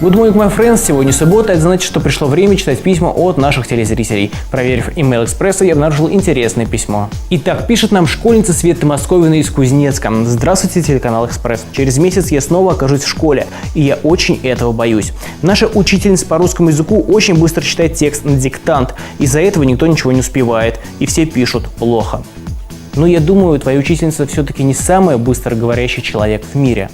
Good morning, my friends. Сегодня суббота, это значит, что пришло время читать письма от наших телезрителей. Проверив email экспресса, я обнаружил интересное письмо. Итак, пишет нам школьница Света Московина из Кузнецка. Здравствуйте, телеканал Экспресс. Через месяц я снова окажусь в школе, и я очень этого боюсь. Наша учительница по русскому языку очень быстро читает текст на диктант. Из-за этого никто ничего не успевает, и все пишут плохо. Но я думаю, твоя учительница все-таки не самый быстро говорящий человек в мире.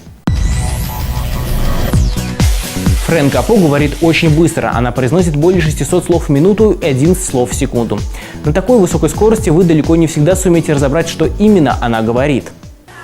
Фрэн Капо говорит очень быстро, она произносит более 600 слов в минуту и 11 слов в секунду. На такой высокой скорости вы далеко не всегда сумеете разобрать, что именно она говорит.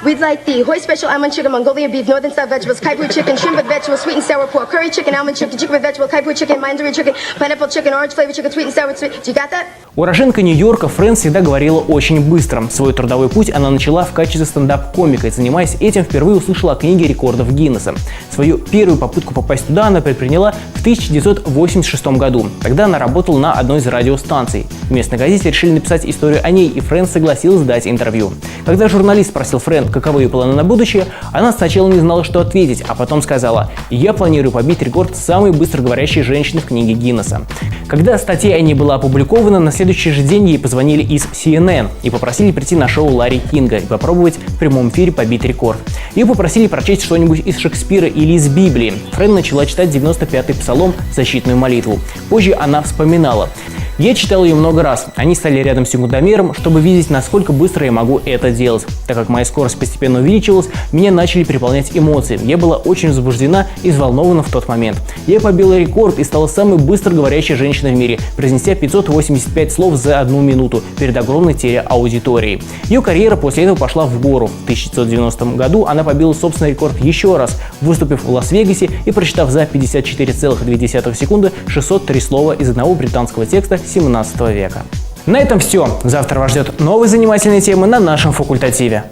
We'd like the Hoy Special Almond Chicken, Mongolian Beef, Northern Style Vegetables, Kaipu Chicken, Shrimp with Vegetables, Sweet and Sour Pork, Curry Chicken, Almond Chicken, Chicken with Vegetable, Kaipu Chicken, Mandarin Chicken, Pineapple Chicken, Orange Flavor Chicken, Sweet and Sour Sweet. Do you got that? Уроженка Нью-Йорка Фрэн всегда говорила очень быстро. Свой трудовой путь она начала в качестве стендап-комика и, занимаясь этим, впервые услышала о книге рекордов Гиннесса. Свою первую попытку попасть туда она предприняла в 1986 году. Тогда она работала на одной из радиостанций. Местные газеты решили написать историю о ней, и Фрэн согласилась дать интервью. Когда журналист спросил Фрэн, каковы ее планы на будущее, она сначала не знала, что ответить, а потом сказала «Я планирую побить рекорд самой быстро говорящей женщины в книге Гиннесса». Когда статья о ней была опубликована, на следующий же день ей позвонили из CNN и попросили прийти на шоу Ларри Кинга и попробовать в прямом эфире побить рекорд. Ее попросили прочесть что-нибудь из Шекспира или из Библии. Фрэн начала читать 95-й псалом «Защитную молитву». Позже она вспоминала. Я читал ее много раз. Они стали рядом с секундомером, чтобы видеть, насколько быстро я могу это делать. Так как моя скорость постепенно увеличилась, меня начали переполнять эмоции. Я была очень возбуждена и взволнована в тот момент. Я побила рекорд и стала самой быстро говорящей женщиной в мире, произнеся 585 слов за одну минуту перед огромной телеаудиторией. Ее карьера после этого пошла в гору. В 1990 году она побила собственный рекорд еще раз, выступив в Лас-Вегасе и прочитав за 54,2 секунды 603 слова из одного британского текста 17 века. На этом все. Завтра вас ждет новые занимательные темы на нашем факультативе.